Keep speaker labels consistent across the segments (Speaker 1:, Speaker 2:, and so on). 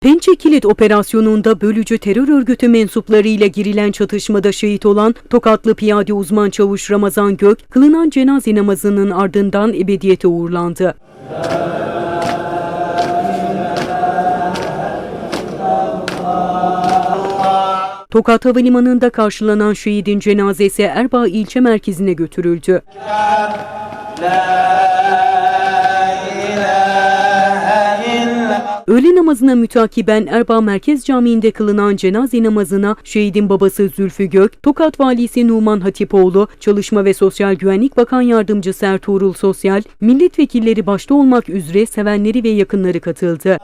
Speaker 1: Pençe Kilit operasyonunda bölücü terör örgütü mensuplarıyla girilen çatışmada şehit olan Tokatlı piyade uzman çavuş Ramazan Gök, kılınan cenaze namazının ardından ebediyete uğurlandı. Tokat Havalimanı'nda karşılanan şehidin cenazesi Erbaa ilçe merkezine götürüldü. Öğle namazına mütakiben Erbaa Merkez Camii'nde kılınan cenaze namazına şehidin babası Zülfü Gök, Tokat Valisi Numan Hatipoğlu, Çalışma ve Sosyal Güvenlik Bakan Yardımcısı Ertuğrul Sosyal, milletvekilleri başta olmak üzere sevenleri ve yakınları katıldı.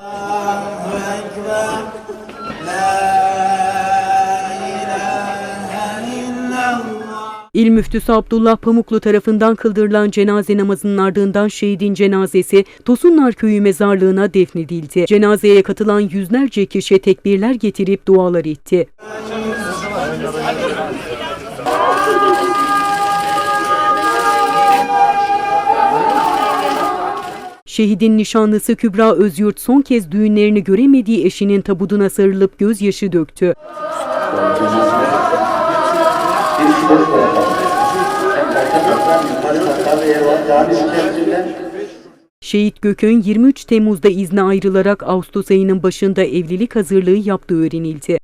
Speaker 1: İl Müftüsü Abdullah Pamuklu tarafından kıldırılan cenaze namazının ardından şehidin cenazesi Tosunlar Köyü mezarlığına defnedildi. Cenazeye katılan yüzlerce kişi tekbirler getirip dualar etti. Şehidin nişanlısı Kübra Özyurt son kez düğünlerini göremediği eşinin tabuduna sarılıp gözyaşı döktü. Şehit Gök'ün 23 Temmuz'da izne ayrılarak Ağustos ayının başında evlilik hazırlığı yaptığı öğrenildi.